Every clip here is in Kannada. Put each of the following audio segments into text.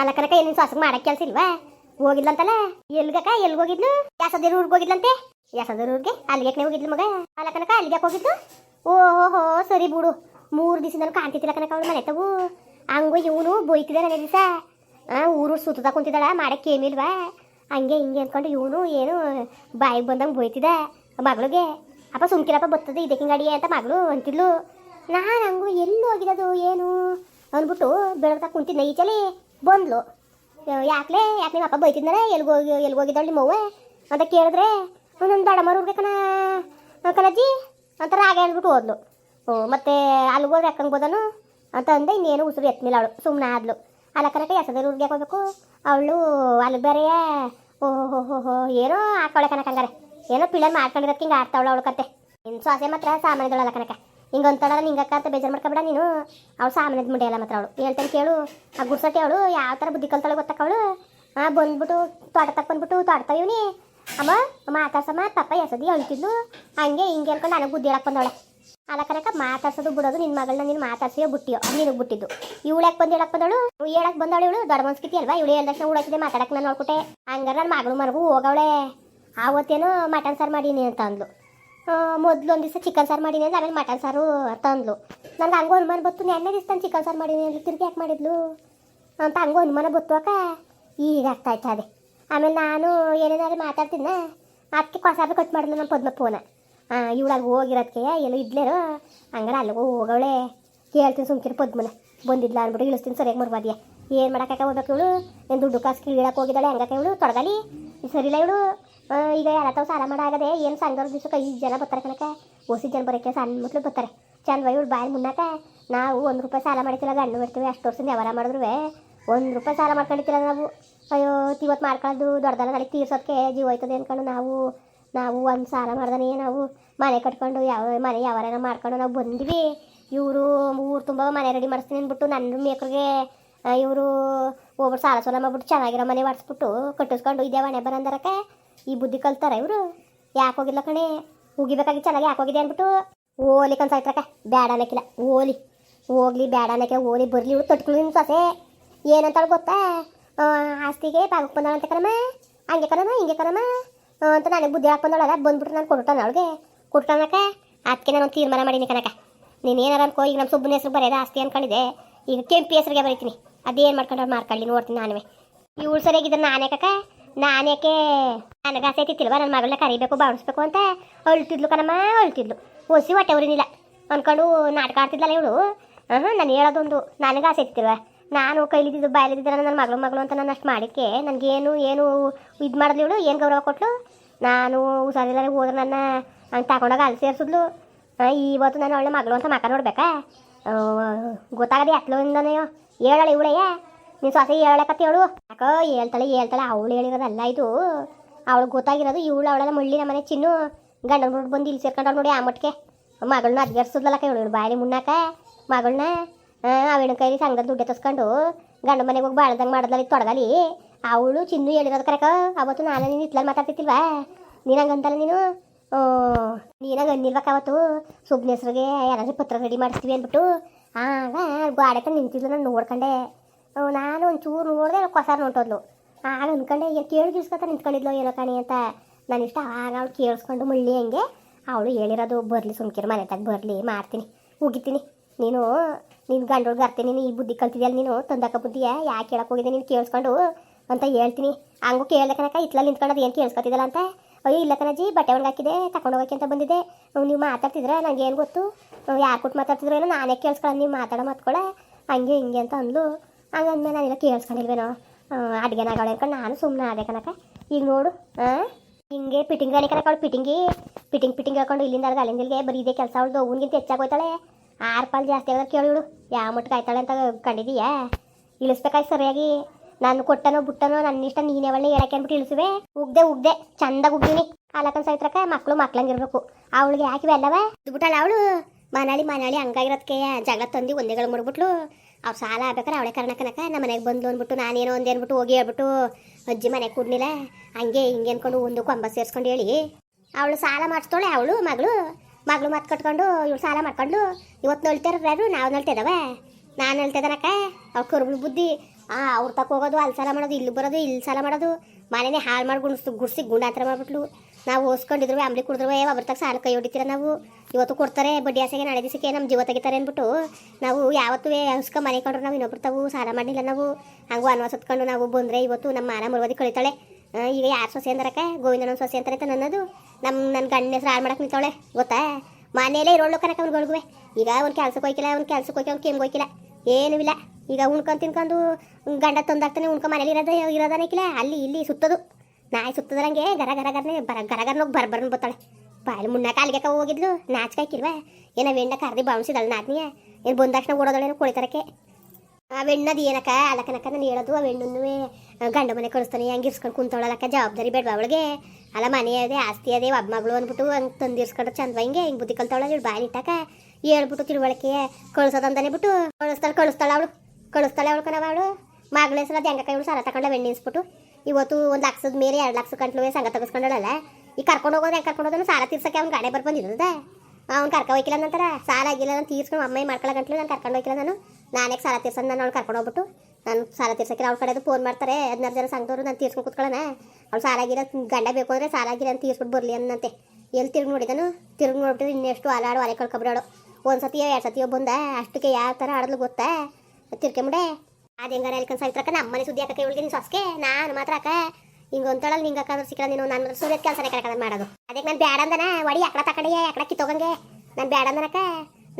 ಅಲ್ಲ ಕನಕ ಏನಿನ್ ಸೊಸಗ್ ಮಾಡಕ್ ಕೆಲ್ಸ ಇಲ್ವಾ? ಹೋಗಿದ್ಲಂತಲ್ಲ ಎಲ್ಗಕ ಎಲ್ಗ ಹೋಗಿದ್ಲು? ಯಾಸದೇರ್ ಊರ್ಗ್ ಹೋಗಿದ್ಲಂತೆ? ಯಾಸದೇರ್ ಊರ್ಗೆ? ಅಲ್ಲಿಗೆ ಹೋಗಿದ್ಲು ಮಗ? ಅಲಕನಕ ಕನಕ ಅಲ್ಲಿಗೆ ಹೋಗಿದ್ಲು? ಓಹೋ, ಸರಿ ಬಿಡು. ಮೂರು ದಿವಸದಲ್ಲಿ ಕಾಣ್ತಿದ್ದಿಲ್ಲ ಕನಕ ಅವಳು ಮನೆ ತಗು ಹಂಗು ಇವನು ಬೈತಿದ್ದ ನನಗೆ ದಿವಸ. ಊರು ಸುತ್ತದ ಕುಂತಿದ್ದಾಳ ಮಾಡಕ್ಕೆ ಏನಿಲ್ವಾ ಹಂಗೆ ಹಿಂಗೆ ಅಂದ್ಕೊಂಡು ಇವನು ಏನು ಬಾಯಿಗೆ ಬಂದಂಗೆ ಬೈತಿದ್ದ ಮಗಳಿಗೆ. ಅಪ್ಪ ಸುಮ್ಕಿರಪ್ಪ ಬರ್ತದೆ ಇದಕ್ಕೆ ಗಾಡಿ ಅಂತ ಮಗಳು ಅಂತಿದ್ಲು. ನಾನು ಹಂಗು ಎಲ್ಲಿ ಹೋಗಿರೋದು, ಏನು? ಅಂದ್ಬಿಟ್ಟು ಬೆಳಗ್ತಾ ಈ ಈಚಲಿ. ಬಂದ್ಲು. ಯಾಕ್ಲೇ? ಯಾಕೆ ನಿಮ್ಮ ಅಪ್ಪ ಹೋಗಿ, ಎಲ್ಗೆ ಹೋಗಿದ್ದಾಳೆ ನಿಮ್ಮವ್ವ ಅಂತ ಕೇಳಿದ್ರೆ ಒಂದೊಂದು ದಡಮರು ಹುಡ್ಬೇಕನ ಕಣಜ್ಜಿ ಅಂತ ರಾಗ ಹೇಳ್ಬಿಟ್ಟು ಹೋದ್ಲು. ಓ ಮತ್ತೆ ಅಲ್ಲಿ ಹೋದ್ರೆ ಯಾಕಂಗೆ ಬೋದನು ಅಂತ ಅಂದೆ, ಇನ್ನೇನು ಉಸಿರು ಎತ್ತಿಲ್ಲ ಅವಳು ಸುಮ್ಮನೆ ಆದ್ಲು. ಅಲ್ಲ ಕನಕ ಎಸದಲ್ಲಿ ಹುಡುಗಿ ಹೋಗ್ಬೇಕು? ಅವಳು ಅಲ್ಲಿ ಬೇರೆ ಓಹೋ ಹೋ ಹೋ ಏನೋ ಹಾಕೊಳ್ಳೆ ಕನಕ ಹಂಗಾರೆ ಏನೋ ಪಿಳ್ಳರ್ ಮಾಡ್ಕೊಂಡಿರೋದಕ್ಕೆ ಹಿಂಗೆ ಆಡ್ತಾವಳು ಅವಳು ಕತೆ. ಇನ್ನು ಸೊಸೆ ಮಾತ್ರ ಸಾಮಾನ್ಯದಳಲ್ಲ ಕನಕ ಹಿಂಗೆ ಅಂತಳ ನಿಂಗಕ್ಕ ಅಂತ ಬೇಜಾರು ಮಾಡ್ಕೊಬೇಡ ನೀನು. ಅವ್ಳು ಸಾಮಾನ್ಯದ ಮುಡಿಯಲ್ಲ ಮಾತ್ರ ಅವಳು. ಹೇಳ್ತಾನೆ ಕೇಳು. ಆ ಗುಡ್ಸಟ್ಟಿ ಅವಳು ಯಾವ ಥರ ಬುದ್ಧಿ ಕಲ್ತಾಳೆ ಗೊತ್ತಕ್ಕವಳು ಆ, ಬಂದ್ಬಿಟ್ಟು ತೋಟ ತಕ್ಕ ಬಂದ್ಬಿಟ್ಟು ತೋಟತಾವ ಇವನಿ. ಅಮ್ಮ, ಮಾತಾಡ್ಸಮ್ಮ ತಪ್ಪ ಎಸದಿ, ಅಳ್ತಿದ್ಲು. ಹಂಗೆ ಹಿಂಗೆ ಅನ್ಕೊಂಡು ನನಗೆ ಬುದ್ಧಿ ಹೇಳಕ್ ಬಂದವಳೆ. ಅಲ್ಲ ಕನಕ ಮಾತಾಡ್ಸೋದು ಬಿಡೋದು ನಿನ್ನ ಮಗಳನ್ನ ನೀನು ಮಾತಾಡ್ಸಿಯೋ ಬಿಟ್ಟಿಯೋ? ನಿನಗೆ ಬಿಟ್ಟಿದ್ದು. ಇವಳು ಯಾಕೆ ಬಂದು ಹೇಳಕ್ ಬಂದವಳು? ಹೇಳಕ್ ಬಂದವಳು ಇವಳು? ದೊಡ್ಡ ಮನ್ಸ್ಕಿತಿ ಅಲ್ವಾ? ಇವಳು ಹೇಳ್ದಕ್ಷಣ ಉಳಕಿದೆ ಮಾತಾಡಕ್ಕೆ ನಾನು ನೋಡ್ಕೊಟ್ಟೆ. ಹಂಗಾರೆ ನನ್ನ ಮಗಳು ಮನಗೂ ಹೋಗವಳೆ. ಆವತ್ತೇನೋ ಮಟನ್ ಸಾರು ಮಾಡೀನಿ ಅಂತ ಅಂದ್ಲು. ಮೊದಲು ಒಂದು ದಿವಸ ಚಿಕನ್ ಸಾರು ಮಾಡೀನಿ ಅಂದ್ರೆ ಆಮೇಲೆ ಮಟನ್ ಸಾರು ತಂದ್ಲು. ನನಗೆ ನಂಗೆ ಹಂಗೂ ಅನುಮಾನ ಬತ್ತು, ನೆನ್ನೆ ದಿವಸ ಚಿಕನ್ ಸಾರು ಮಾಡೀನಿ ಅಂದ್ರೆ ತಿರ್ಗಿ ಯಾಕೆ ಮಾಡಿದ್ಲು? ಅಂತ ಹಂಗೂ ಅನುಮಾನ ಬತ್ತು ಅಕ್ಕ. ಈಗ ಆಗ್ತಾ ಇತ್ತು ಅದೇ. ಆಮೇಲೆ ನಾನು ಏನೇನಾದ್ರು ಮಾತಾಡ್ತಿದ್ನ ಅದಕ್ಕೆ ಕೊಸಾರು ಕಟ್ ಮಾಡಿದ್ಲು ನಮ್ಮ ಪದ್ಮ ಫೋನ ಇವಳು ಅಲ್ಲಿ ಹೋಗಿರೋದಕ್ಕೆ ಎಲ್ಲೋ ಇದ್ಲೇನೋ ಹಂಗಾರೆ ಅಲ್ಲಿಗೂ ಹೋಗವಳೆ. ಕೇಳ್ತೀನಿ ಸುಮ್ಕಿರು ಪದ್ಮನ. ಬಂದಿದ್ಲ ಅಂದ್ಬಿಟ್ಟು ಇಳಿಸ್ತೀನಿ, ಸರಿಯಾಗಿ ಮಾಡ್ಬಾದ್ಯಾ ಏನು ಮಾಡೋಕ್ಕೆ ಹೋಗ್ಬೇಕು ಇವಳು. ಏನು ದುಡ್ಡು ಕಾಸು ಕೀಳಕ್ಕೆ ಹೋಗಿದ್ದಾಳೆ ಹಂಗಾಕೆ ಇವಳು? ತೊಡಗಲಿ? ಸರಿಲ್ಲ ಇವಳು? ಈಗ ಎಲ್ಲ ತಾವು ಸಾಲ ಮಾಡಾಗದೆ ಏನು ಸಂಘದ ದಿವ್ಸಕ್ಕೆ ಐದು ಜನ ಬರ್ತಾರೆ ಕಣಕ ಓಸಿ ಜನ ಬರೋಕ್ಕೆ ಸಣ್ಣ ಮಕ್ಳು ಬರ್ತಾರೆ. ಚಂದ ಇವಳು ಬಾಯಿ ಮುನ್ನಾಕ ನಾವು ಒಂದು ರೂಪಾಯಿ ಸಾಲ ಮಾಡಿತಿಲ್ಲ ಗಂಡು ಬಿಡ್ತೀವಿ ಅಷ್ಟು ವರ್ಷದಿಂದ ವ್ಯವಹಾರ ಮಾಡಿದ್ರು ಒಂದು ರೂಪಾಯಿ ಸಾಲ ಮಾಡ್ಕೊಂಡಿತ್ತಿಲ್ಲ ನಾವು. ಅಯ್ಯೋ ಇವತ್ತು ಮಾಡ್ಕೊಳ್ಳೋದು ದೊಡ್ಡದಲ್ಲ ನಾಳೆ ತೀರ್ಸೋದಕ್ಕೆ ಜೀವ ಹೋಯ್ತದೆ ಅಂದ್ಕೊಂಡು ನಾವು ನಾವು ಒಂದು ಸಾಲ ಮಾಡ್ದಾನೆ ನಾವು ಮನೆ ಕಟ್ಕೊಂಡು ಯಾವ, ಮನೆ ಯಾವಾರ ಮಾಡ್ಕೊಂಡು ನಾವು ಬಂದ್ವಿ. ಇವರು ಊರು ತುಂಬ ಮನೆ ರೆಡಿ ಮಾಡಿಸ್ತೀನಿ ಅಂದ್ಬಿಟ್ಟು ನನ್ನ ಮೇಕ್ರಿಗೆ ಇವರು ಒಬ್ಬರು ಸಾಲ ಸೋಲ ಮಾಡ್ಬಿಟ್ಟು ಚೆನ್ನಾಗಿರೋ ಮನೆ ಮಾಡಿಸ್ಬಿಟ್ಟು ಕಟ್ಟಿಸ್ಕೊಂಡು ಇದೇ ಮನೆ ಬರಂದರಕ್ಕೆ. ಈ ಬುದ್ಧಿ ಕಲ್ತಾರ ಇವರು. ಯಾಕೆ ಹೋಗಿಲ್ಲ ಕಣೆ? ಹೋಗಿಬೇಕಾಗಿ ಚೆನ್ನಾಗಿ ಯಾಕೆ ಹೋಗಿದೆ ಅಂದ್ಬಿಟ್ಟು ಓಲಿ ಕನ್ಸಾಯ್ತಕ್ಕ ಬೇಡ ಅನ್ನಕ್ಕಿಲ್ಲ ಓಲಿ, ಹೋಗ್ಲಿ ಬೇಡ ಅನ್ನಕ್ಕೆ ಓಲಿ ಬರಲಿ ಇವ್ರು ತೊಟ್ಕೊಳ್ಳಿ ನಿನ್ನ ಸೊಸೆ. ಏನಂತಾಳು ಗೊತ್ತಾ? ಆಸ್ತಿಗೆ ಬಾಗಕ್ಕೆ ಅಂತ ಕಣಮ್ಮ. ಹಂಗೆ ಕಣಮ್ಮ, ಹಿಂಗೆ ಕಣಮ್ಮ. ಅಂತ ನನಗೆ ಬುದ್ಧಿ ಹಾಕಿ ಬಂದವಳಲ್ಲ ಬಂದ್ಬಿಟ್ಟು ನಾನು ಕೊಡ್ತಾನೆ ಅವಳಿಗೆ. ಕೊಡ್ತಾನಕ್ಕ ಅದಕ್ಕೆ ನಾನು ಒಂದು ತೀರ್ಮಾನ ಮಾಡೀನಿ ಕಣಕ್ಕ. ನೀನು ಏನಾರ ಅನ್ಕೋ, ಈಗ ನಮ್ಮ ಸುಬ್ಬನ ಹೆಸರು ಬರೆಯೋದು ಆಸ್ತಿ ಅನ್ಕೊಂಡಿದೆ ಈಗ ಕೆಂಪಿ ಹೆಸರಿಗೆ ಬರೀತೀನಿ. ಅದೇನು ಮಾಡ್ಕೊಂಡು ಮಾಡ್ಕೊಳ್ಳಿ ನೋಡ್ತೀನಿ ನಾನುವೆ. ಇವಳು ಸರಿಯಾಗಿದ್ರೆ ನಾನೇ ಕಕ್ಕ? ನಾನ್ಯಾಕೆ ನನಗೆ ಆಸೆ ಐತಿಲ್ವ ನನ್ನ ಮಗಳನ್ನ ಕರಿಬೇಕು ಬಾಡಿಸ್ಬೇಕು ಅಂತ ಅಳ್ತಿದ್ಲು ಕಣಮ್ಮ, ಅಳ್ತಿದ್ಲು. ಹೊಸಿ ಹೊಟ್ಟೆ ಉರಿನಿಲ್ಲ ಅನ್ಕೊಂಡು ನಾಟಕ ಆಡ್ತಿದ್ಲಲ್ಲ ಇವಳು. ಹಾಂ ನಾನು ಹೇಳೋದೊಂದು. ನನಗೆ ಆಸೆ ಐತಿಲ್ವ ನಾನು ಕೈಲಿದ್ದು ಬಾಯಲಿದ್ದಿದ್ರೆ ನನ್ನ ಮಗಳು ಮಗಳು ಅಂತ ನಾನು ಅಷ್ಟು ಮಾಡಿಕ್ಕೆ ನನಗೇನು, ಏನು ಇದು ಮಾಡಿದ್ಲು ಇವಳು? ಏನು ಗೌರವ ಕೊಟ್ಲು? ನಾನು ಹುಷಾರಿಲ್ಲ ಹೋದ್ರೆ ನನ್ನ ಹಂಗೆ ತಗೊಂಡಾಗ ಅಲ್ಲಿ ಸೇರಿಸಿದ್ಲು. ಇವತ್ತು ನಾನು ಒಳ್ಳೆ ಮಗಳು ಅಂತ ಮಕ್ಕ ನೋಡ್ಬೇಕಾ? ಗೊತ್ತಾಗದೆ ಅತ್ಲಿಂದನೆಯೋ ಹೇಳಲ್ಲ ಇವಳೆಯ ನೀನು ಸೊಸೆ ಹೇಳಕತ್ತಿ ಅವಳು. ಯಾಕೋ ಹೇಳ್ತಾಳೆ ಹೇಳ್ತಾಳೆ, ಅವಳು ಹೇಳಿರೋದಲ್ಲ ಇದು. ಅವಳು ಗೊತ್ತಾಗಿರೋದು ಇವಳು ಅವಳೆಲ್ಲ ಮುಳ್ಳಿ ನಮ್ಮನೆ ಚಿನ್ನು ಗಂಡನ ಬಿಟ್ಟು ಬಂದು ಇಲ್ಲಿ ಸೇರ್ಕೊಂಡವ್ ನೋಡಿ ಆ ಮಟ್ಟಿಗೆ. ಮಗಳನ್ನ ಅದ್ಗರ್ಸದ್ಲಕ್ಕ ಇವಳು ಬಾಯಲ್ಲಿ ಮುನ್ನಾಕ. ಮಗಳನ್ನ ಅವಳು ಕೈಲಿ ಸಂಘದ ದುಡ್ಡು ತಸ್ಕೊಂಡು ಗಂಡ ಮನೆಗೆ ಹೋಗಿ ಬಾಳ್ದಂಗೆ ಮಾಡಿದ್ಲಲ್ಲಿ ತೊಡಗಲಿ. ಅವಳು ಚಿನ್ನು ಹೇಳಿರೋದು ಕರೆಕ, ಅವತ್ತು ನಾನು ನೀನು ಇತ್ಲಲ್ಲಿ ಮಾತಾಡ್ತಿತ್ತಿಲ್ವಾ ನೀನು? ಓ ನೀನು ನೀನಾಗ ಅನ್ನಿಲ್ವಕ್ಕ ಅವತ್ತು ಸುಬ್ನೇಸ್ರಿಗೆ ಯಾರಾದ್ರೂ ಪತ್ರ ರೆಡಿ ಮಾಡಿಸ್ತೀವಿ ಅಂದ್ಬಿಟ್ಟು. ಆಗ ಗಾಡಕ್ಕೆ ನಿಂತಿದ್ಲು ನಾನು ನೋಡ್ಕೊಂಡೆ. ನಾನು ಒಂಚೂರು ನೋಡಿದೆ ಕೊಸಾರ ನೋಟೋದ್ಲು. ಆಗ ಅನ್ಕೊಂಡೆ ಏನು ಕೇಳಿ ದಿವ್ಸಕ್ಕ ನಿಂತ್ಕೊಂಡಿದ್ಲು ಏನೋ ಕಾಣಿ ಅಂತ. ನಾನು ಇಷ್ಟ ಆಗ ಅವಳು ಕೇಳಿಸ್ಕೊಂಡು ಮುಳ್ಳಿ ಹಂಗೆ ಅವಳು ಹೇಳಿರೋದು ಬರಲಿ ಸುಮ್ಕಿರು, ಮನೆ ತಗ ಬರಲಿ, ಮಾಡ್ತೀನಿ, ಉಗಿತೀನಿ. ನೀನು ನಿನ್ನ ಗಂಡೋಳು ಬರ್ತೀನಿ ನೀನು ಈ ಬುದ್ಧಿ ಕಲ್ತಿದ್ಯಲ್ಲ ನೀನು, ತಂದಕ್ಕ ಬುದ್ಧಿಯ, ಯಾಕೆ ಕೇಳಕ್ಕೆ ಹೋಗಿದೆ ನೀನು ಕೇಳಿಸ್ಕೊಂಡು ಅಂತ ಹೇಳ್ತೀನಿ. ಹಂಗೂ ಕೇಳ್ದೆ ಕನಕ ಇತ್ಲಲ್ಲಿ ಅದು ಏನು ಕೇಳಿಸ್ಕೊತಿದ್ದಲ್ಲ ಅಂತ. ಅಯ್ಯೋ, ಇಲ್ಲ ಕಣಜಿ ಬಟ್ಟೆ ಒಳಗೆ ಹಾಕಿದೆ ತಗೊಂಡು ಹೋಗಕ್ಕೆ ಅಂತ ಬಂದಿದೆ ನೀವು ಮಾತಾಡ್ತಿದ್ರೆ ನನಗೇನು ಗೊತ್ತು? ಯಾರು ಕೊಟ್ಟು ಮಾತಾಡ್ತಿದ್ರು ಏನೋ, ನಾನೇ ಕೇಳಿಸ್ಕೊಳ್ಳೋದು, ನೀವು ಮಾತಾಡೋ ಮಾತ್ಕೊಳ್ಳೆ ಹಂಗೆ ಹಿಂಗೆ ಅಂತ ಅಂದ್ಲು. ಹಂಗಂದ್ಮೇಲೆ ನಾನೆಲ್ಲ ಕೇಳಿಸ್ಕೊಂಡಿಲ್ವೇನೋ? ಅಡುಗೆ ನಾಗಳೆ ಅನ್ಕೊಂಡು ನಾನು ಸುಮ್ಮನೆ ಆದೆ ಕನಕ ಈಗ ನೋಡು ಹಾಂ ಹಿಂಗೆ ಪಿಟಿಂಗ್ ರಾಣಿ ಕನಕ ಅವಳು ಪಿಟಿಂಗಿ ಪಿಟಿಂಗ್ ಪಿಟಿಂಗ್ ಹಾಕೊಂಡು ಇಲ್ಲಿಂದ ಅಲ್ಲಿಗೆ ಅಲ್ಲಿಂದ ಇಲ್ಲಿಗೆ ಬರೀ ಇದೇ ಕೆಲಸ ಅವಳು ಅವನಿಗಿಂತ ಹೆಚ್ಚಾಗಿ ಹೋಯ್ತಾಳೆ. ಆರು ಪಾಲು ಜಾಸ್ತಿ ಆಗೋದ್ ಕೇಳಿಳು ಯಾವ ಮಟ್ಟಿಗೆ ಆಯ್ತಾಳೆ ಅಂತ ಕಂಡಿದೀಯಾ? ಇಳಿಸ್ಬೇಕಾಯ್ತು ಸರಿಯಾಗಿ. ನಾನು ಕೊಟ್ಟನೋ ಬುಟ್ಟನೋ ನನ್ನ ಇಷ್ಟ ನೀನೇ ಅವಳನ್ನ ಹೇಳಕ್ಕೆ ಅಂದ್ಬಿಟ್ಟು ಇಳಿಸುವೆ. ಉಗ್ದೆ ಉಗ್ದೆ, ಚಂದಾಗಿ ಉಗ್ದೀನಿ. ಅಲಕನ್ ಸೈತ್ರಕ ಮಕ್ಕಳು ಮಕ್ಳಂಗಿರ್ಬೇಕು ಅವಳಿಗೆ ಯಾಕಿವೆ ಅಲ್ಲವ ಬಿಟ್ಟಾಳೆ ಅವಳು? ಮನಾಳಿ ಮನಾಳಿ ಹಂಗಾಗಿರೋದಕ್ಕೆ ಜಗಳ ತಂದು ಒಂದೇಗಳು ಮಾಡ್ಬಿಟ್ಲು ಅವ್ರು ಸಾಲ ಆಗ್ಬೇಕಾರೆ, ಅವಳೆ ಕಾರಣಕ್ಕನಕ ನಮ್ಮ ಮನೆಗೆ ಬಂದು ಅಂದ್ಬಿಟ್ಟು, ನಾನೇನೋ ಒಂದು ಅಂದ್ಬಿಟ್ಟು ಹೋಗಿ ಹೇಳ್ಬಿಟ್ಟು, ಅಜ್ಜಿ ಮನೆಗೆ ಕೂಡ್ಲಿಲ್ಲ ಹಂಗೆ ಹಿಂಗೆ ಅನ್ಕೊಂಡು ಒಂದು ಕೊಂಬ ಸೇರಿಸ್ಕೊಂಡು ಹೇಳಿ. ಅವಳು ಸಾಲ ಮಾಡಿಸ್ತಾಳೆ, ಅವಳು, ಮಗಳು. ಮಗಳು ಮತ್ತೆ ಕಟ್ಕೊಂಡು ಇವಳು ಸಾಲ ಮಾಡ್ಕೊಂಡು ಇವತ್ತು ನಳ್ತಾರ್ರು ನಾವು ನಳ್ತಿದವ ನಾನು ಹೇಳ್ತಿದ್ದಾನಕ್ಕ ಅವ್ರು ಕರ್ಬಳು ಬುದ್ಧಿ. ಆ, ಅವ್ರು ತಕ್ಕ ಹೋಗೋದು, ಅಲ್ಲಿ ಸಾಲ ಮಾಡೋದು, ಇಲ್ಲಿ ಬರೋದು, ಇಲ್ಲಿ ಸಾಲ ಮಾಡೋದು. ಮನೆನೇ ಹಾಳು ಮಾಡಿ ಗುಣಿಸ್ ಗುಡ್ಸಿ ಗುಂಡಾತ್ರ ಮಾಡ್ಬಿಟ್ಲು. ನಾವು ಓಸ್ಕೊಂಡಿದ್ರು, ಅಂಬ್ಲಿ ಕುಡಿದ್ರು ಒಬ್ರ ತಗ ಸಾಲ ಕೈ ಹೊಡಿತೀರ ನಾವು? ಇವತ್ತು ಕೊಡ್ತಾರೆ, ಬಡ್ಡಿ ಆಸೆಗೆ ನಾಳೆ ದಿವಸಕ್ಕೆ ನಮ್ಮ ಜೀವ ತೆಗಿತಾರೆ ಅಂದ್ಬಿಟ್ಟು ನಾವು ಯಾವತ್ತೂ ಹುಸ್ಕ ಮನೆ ಕೊಂಡ್ರು ನಾವು ಇನ್ನೊಬ್ರು ತಾವು ಸಾಲ ಮಾಡಿಲ್ಲ ನಾವು. ಹಂಗೂ ಅನ್ವಾಸ ಹೊತ್ಕೊಂಡು ನಾವು ಬಂದರೆ ಇವತ್ತು ನಮ್ಮ ಮಾನ ಮುರುವದಿ ಕಳಿತಾಳೆ. ಈಗ ಯಾರು ಸೊಸೆ ಅಂದ್ರಕ್ಕ? ಗೋವಿಂದನ ಸೊಸೆ ಅಂತಾರೆ ಅಂತ ನನ್ನದು. ನಮ್ಮ ನನ್ನ ಗಂಡ ಹೆಸರು ಹಾಳು ಮಾಡಕ್ಕೆ ನಿಂತಾಳೆ ಗೊತ್ತಾ? ಮನೆಯಲ್ಲೇ ಇರೋಳು ಕನಕ ಅವ್ನುಗಳ್ಗುವೆ ಈಗ ಅವ್ನು ಕೆಲ್ಸಕ್ಕೆ ಹೋಯ್ಕಿಲ್ಲ, ಅವ್ನು ಕೆಲ್ಸಕ್ಕೆ ಹೋಗಿ ಅವ್ನು ಕೆಮ್ಗೆ ಹೋಯ್ಕಿಲ್ಲ. ಏನೂ ಇಲ್ಲ. ಈಗ ಉಣ್ಕೊಂಡು ತಿನ್ಕೊಂಡು ಗಂಡ ತಂದಾಗ್ತಾನೆ ಉಣ್ಕೊ ಮನೇಲಿ ಇರೋದ ಇರೋದನಕ್ಕಿಲ್ಲ ಅಲ್ಲಿ ಇಲ್ಲಿ ಸುತ್ತದು. ನಾಯಿ ಸುತ್ತದ್ರಂಗೆ ಗರ ಗರ ಗರನೆ ಬರ ಗರ ಗರನೋಗಿ ಬರ್ ಬರ್ನ್ ಬತ್ತಾಳೆ ಬಾಯಲ್ಲಿ ಮುನ್ನ ಕಾಲಿಗೆ ಹೋಗಿದ್ಲು? ನಾಚ್ಕಾಯ್ಕಿಲ್ವಾ ಏನ ವೆಣ್ಣ ಕರ್ದಿ ಬಾವಿಸಿದಳು ನಾದ್ನಿಯ? ಏನು ಬಂದ ತಕ್ಷಣ ಓಡೋದಳೇನೋ ಕೊಳಿತರಕ್ಕೆ ಆ ವೆಣ್ಣದು ಏನಕ್ಕ? ಅಲ್ಲಕ್ಕನಕ್ಕ ನಾನು ಹೇಳೋದು, ಆ ವೆಣ್ಣನ್ನು ಗಂಡ ಮನೆ ಕಳಿಸ್ತಾನೆ, ಹಂಗೆ ಇರ್ಸ್ಕೊಂಡು ಕುಂತವಳಕ್ಕ ಜವಾಬ್ದಾರಿ ಬೇಡವಾ ಅವಳಿಗೆ? ಅಲ್ಲ ಮನೆ ಅದೇ, ಆಸ್ತಿ ಅದೇ, ಒಬ್ಬ ಮಗಳು ಅಂದ್ಬಿಟ್ಟು ಹಂಗೆ ತಂದಿರ್ಸ್ಕೊಂಡು ಚಂದ ಹಿಂಗೆ ಹಿಂಗೆ ಬುದ್ಧಿ ಕಲ್ತವಳ ಹೇಳಿ ಬಾಯಿ ಇಟ್ಟಾಕ? ಹೇಳ್ಬಿಟ್ಟು ತಿಳುವಳಿಕೆ ಕಳ್ಸೋದಂತಾನೆ ಬಿಟ್ಟು, ಕಳಿಸ್ತಾಳೆ ಕಳಿಸ್ತಾಳೆ ಅವಳು ಕಳಿಸ್ತಾಳೆ ಅವಳು ಕಣವ ಅವಳು. ಮಗಳೇ ಸಲ ಹೆಂಗಕ್ಕ ಹೆಂಗ ಇವಳು ಸಾಲ ತಗೊಂಡ ಬೆಣ್ಣಿಸ್ಬಿಟ್ಟು ಇವತ್ತು ಒಂದು ಲಕ್ಷದ ಮೇಲೆ ಎರಡು ಲಕ್ಷ ಕಂಟ್ಲು ಸಂಘ ತೆಗೆಸ್ಕೊಂಡಳಲ್ಲ? ಈ ಕರ್ಕೊಂಡು ಹೋಗೋದು ಹೆಂಗೆ ಕರ್ಕೊಂಡು ಹೋದ್ರೆ ಸಾಲ ತೀರ್ಸಕ್ಕೆ ಅವ್ನು ಗಾಡಿ ಬರ್ ಬಂದಿದ್ದದ ಅವ್ನು ಕರ್ಕೊ ಹೋಯ್ಕಿಲ್ಲ ನಂತರ? ಸಾಲ ಆಗಿಲ್ಲ ನಾನು ತೀರ್ಸ್ಕೊಂಡು ಅಮ್ಮ ಗಂಟ್ಲು ನಾನು ಕರ್ಕೊಂಡು ಹೋಗಿಲ್ಲ ನಾನು. ನಾನೇ ಸಾಲ ತೀರ್ಸೋದು? ನಾನು ಅವ್ಳು ಕರ್ಕೊಂಡು ಹೋಗ್ಬಿಟ್ಟು. ನಾನು ಸಾಲ ತೀರ್ಸಕ್ಕೆ ಅವ್ಳ ಕಡೆದು ಫೋನ್ ಮಾಡ್ತಾರೆ. ಹದಿನಾರು ಜನ ಸಂಘದವ್ರು ನಾನು ತೀರ್ಸ್ಕೊಂಡು ಕೂತ್ಕೊಳ್ಳೋಣ. ಅವ್ಳು ಸಾಲ ಆಗಿರೋ ಗಂಡ ಬೇಕು ಅಂದರೆ ಸಾಲ ಆಗಿರೋ ಅಂತ ತೀರ್ಸ್ಬಿಟ್ಟು ಬರಲಿ ಅನ್ನಂತೆ. ಎಲ್ಲಿ ತಿರುಗಿ ನೋಡಿದನು ತಿರುಗಿ ನೋಡ್ಬಿಟ್ಟು ಇನ್ನೆಷ್ಟು ಅಲಾಡು ಅಲೆ ಕಳ್ಕೊಬಿಡೋಳು ಒಂದು ಸತಿಯೋ ಎರಡು ಸತಿಯೋ ಬಂದ. ಅಷ್ಟಕ್ಕೆ ಯಾವ ಥರ ಆಡಲು ಗೊತ್ತಾ? ತಿರ್ಕೊಂಬಿಡೆ ಅದು ಹೆಂಗಾರ ಎಲ್ಕೊಂಡು ಸಾಯ್ತ್ರಕ್ಕ ನಮ್ಮನೆ ಸುದ್ದಿ ಹಾಕಕ್ಕೆ ಇವಳಿಗೆ ನೀನು ಸೊಸ್ಕೆ? ನಾನು ಮಾತ್ರ ಅಕ್ಕ ಹಿಂಗೆ ಒಂತಳಲ್ಲಿ ನಿಂಗೆ ಅಕ್ಕ ಸಿಕ್ಕಲ್ಲ, ನೀನು ನನ್ನ ಸೂರ್ಯದ ಕೆಲಸನೇ ಕಡೆ ಮಾಡೋದು. ಅದಕ್ಕೆ ನಾನು ಬ್ಯಾಡ ಅಂದನ, ಒಡಿ ಅಕಡ ತಕಡೆಯ ಅಕಡ ಕಿತ್ತೋಗಂಗೆ. ನಾನು ಬ್ಯಾಡ ಅಂದನಕ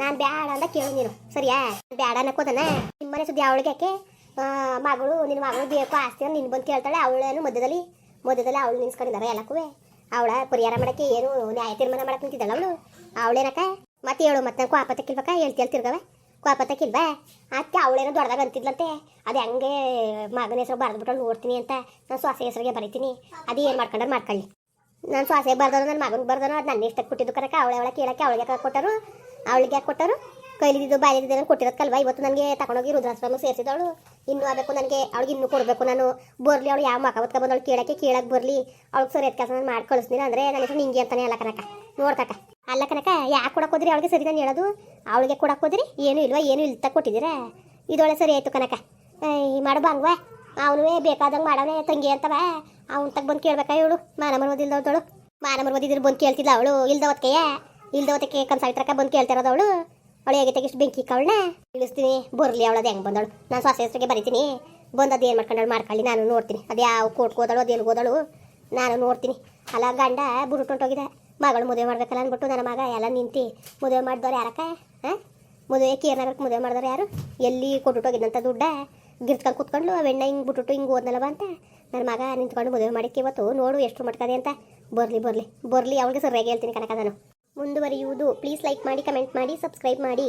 ನಾನು ಬ್ಯಾಡ ಅಂದ ಕೇಳು ನೀನು. ಸರಿಯಾ? ನಾನ್ ಬ್ಯಾಡ ಅನ್ನಕೋದನ, ನಿಮ್ಮನೆ ಸುದ್ದಿ ಅವಳಿಗೆ ಯಾಕೆ? ಮಗಳು ನಿನ್ನ ಮಗಳು ಬೇಕು ಆಸ್ತಿ ನಿನ್ನ ಬಂದು ಕೇಳ್ತಾಳೆ, ಅವಳೇನು ಮಧ್ಯದಲ್ಲಿ ಮಧ್ಯದಲ್ಲಿ ಅವಳು ನಿನ್ಸ್ಕೊಂಡಿದ್ದಾರೆ ಎಲ್ಲಕ್ಕೂ ಅವಳ ಪರಿಹಾರ ಮಾಡಕ್ಕೆ ಏನು ನ್ಯಾಯ ತೀರ್ಮಾನ ಮಾಡಕ್ಕೆ ನಿಂತಿದ್ದಾಳೆ ಅವಳು. ಅವಳೇನಕ ಮತ್ತೆ ಹೇಳು ಮತ್ತೆ ಕ್ವಾಪ ಕೇಳ್ಬೇಕಾ ಹೇಳ್ತಿ ತಿರ್ಗವೆ. ಕ್ವಾಪ ತಕ್ಕಿಲ್ವಾ ಅದಕ್ಕೆ ಅವಳೇನೋ ದೊಡ್ಡದಾಗ ಅಂತಿದ್ಲಂತೆ. ಅದು ಹೆಂಗೆ ಮಗನ ಹೆಸರು ಬರೆದ್ಬಿಟ್ಟು ನೋಡ್ತೀನಿ ಅಂತ ನಾನು ಸೊಸೆ ಹೆಸರಿಗೆ ಬರೀತೀನಿ. ಅದು ಏನು ಮಾಡ್ಕೊಂಡ್ರೆ ಮಾಡ್ಕೊಳ್ಳಿ. ನಾನು ಸೊಸೆ ಬರ್ದೋ ನನ್ನ ಮಗನಿಗೆ ಬರ್ದೋ ಅದು ನನ್ನ ಇಷ್ಟಕ್ಕೆ ಕೊಟ್ಟಿದ್ದು ಕನಕ ಅವಳೆ ಅವಳ ಕೇಳಕ್ಕೆ ಅವಳಿಗೆ ಕೊಟ್ಟರು? ಅವಳಿಗೆ ಯಾಕೆ ಕೊಟ್ಟರು? ಕೈಲಿದ್ದು ಬಾಯಿದ್ದು ಕೊಟ್ಟಿರೋದಕ್ಕಲ್ವಾ ಇವತ್ತು ನನಗೆ ತಗೊಂಡೋಗಿ ರುದ್ರಾಶ್ರಮ ಸೇರಿಸಿದವಳು. ಇನ್ನೂ ಆಗಬೇಕು ನನಗೆ ಅವಳಿಗೆ ಇನ್ನೂ ಕೊಡಬೇಕು ನಾನು. ಬರಲಿ ಅವಳು, ಯಾವ ಮಕ ಹೊತ್ಕ ಬಂದವಳು ಕೇಳಕ್ಕೆ ಕೇಳಕ್ಕೆ ಬರಲಿ. ಅವಳಿಗೆ ಸರಿ ಕೆಲಸ ನಾನು ಮಾಡಿ ಕಳಿಸ್ತೀನಿ. ಅಂದರೆ ನನ್ನ ಹೆಸರು ನಿಂಗೆ ಅಂತಾನೆ ಅಲ್ಲ ಕನಕ ನೋಡ್ಕಕ್ಕ ಅಲ್ಲ ಕನಕ, ಯಾಕೆ ಕೊಡಕ್ಕೆ ಹೋದ್ರಿ? ಅವಳಿಗೆ ನಾನು ಹೇಳೋದು. ಅವಳಿಗೆ ಕೊಡಕ್ಕೆ ಹೋದ್ರಿ? ಏನು ಇಲ್ವಾ? ಏನು ಇಲ್ತ ಕೊಟ್ಟಿದ್ದೀರಾ? ಇದೊಳೆ ಸರಿ ಆಯಿತು ಕನಕ. ಈ ಮಾಡು ಬಂಗ್ವಾ ಅವನು ಬೇಕಾದಂಗೆ ಮಾಡವನೇ, ತಂಗಿ ಅಂತವ. ಅವ್ನ ತಗ ಬಂದು ಕೇಳ್ಬೇಕಾ ಇವಳು? ಮಾನ ಮರ್ವದಿಲ್ದವಳು ಮಾನ ಮರ್ವದಿದ್ರು ಬಂದು ಕೇಳ್ತಿದ್ದ ಅವಳು? ಇಲ್ದವತ್ಕೆಯ ಇಲ್ದವತ್ತಕ್ಕೆ ಕನ್ಸಾಯ್ತ್ರಕ್ಕ ಬಂದು ಕೇಳ್ತಿರೋದು ಅವಳು? ಅವಳು ಹೇಗೆ ತೆಗಿಷ್ಟು ಬೆಂಕಿ ಅವಳನ್ನ? ಇಳಿಸ್ತೀನಿ ಬರಲಿ, ಅವಳದು ಹೆಂಗೆ ಬಂದಳು ನಾನು ಸೊಸೆ ಹೆಸರಿಗೆ ಬರಿತೀನಿ. ಬಂದು ಅದು ಏನು ಮಾಡ್ಕೊಂಡಳು ಮಾಡ್ಕೊಳ್ಳಿ, ನಾನು ನೋಡ್ತೀನಿ. ಅದು ಯಾವ ಕೋರ್ಟ್ಗೆ ಹೋದಳು ಅದೇನು ಹೋದಳು? ನಾನು ನೋಡ್ತೀನಿ. ಅಲ್ಲ, ಗಂಡ ಬುರುಟು ಹೊಂಟೋಗಿದೆ. ಮಗಳು ಮದುವೆ ಮಾಡ್ಬೇಕಲ್ಲ ಅಂದ್ಬಿಟ್ಟು ನನ್ನ ಮಗ, ಎಲ್ಲ ನಿಂತು ಮದುವೆ ಮಾಡಿದವ್ರು ಯಾರಕ್ಕ? ಹಾಂ ಮದುವೆ ಕೇರ್ನಗರಕ್ಕೆ ಮದುವೆ ಮಾಡಿದವ್ರು ಯಾರು? ಎಲ್ಲಿ ಕೊಟ್ಟುಟೋಗಿದ್ದಂಥ ದುಡ್ಡ? ಗಿರ್ತ್ಕೊಂಡು ಕುತ್ಕೊಂಡು ಅವೆಣ್ಣ ಹಿಂಗೆ ಬಿಟ್ಬಿಟ್ಟು ಹಿಂಗೆ ಓದ್ನಲ್ಲವ ಅಂತ. ನನ್ನ ಮಗ ನಿಂತ್ಕೊಂಡು ಮದುವೆ ಮಾಡಿಕ್ಕೆ ಇವತ್ತು ನೋಡು ಎಷ್ಟು ಮಟ್ಕದೆ ಅಂತ. ಬರಲಿ ಬರಲಿ ಬರಲಿ, ಅವಳಿಗೆ ಸರಿಯಾಗಿ ಹೇಳ್ತೀನಿ ಕನಕ ನಾನು. ಮುಂದುವರಿಯುವುದು ಪ್ಲೀಸ್ ಲೈಕ್ ಮಾಡಿ ಕಮೆಂಟ್ ಮಾಡಿ ಸಬ್ಸ್ಕ್ರೈಬ್ ಮಾಡಿ.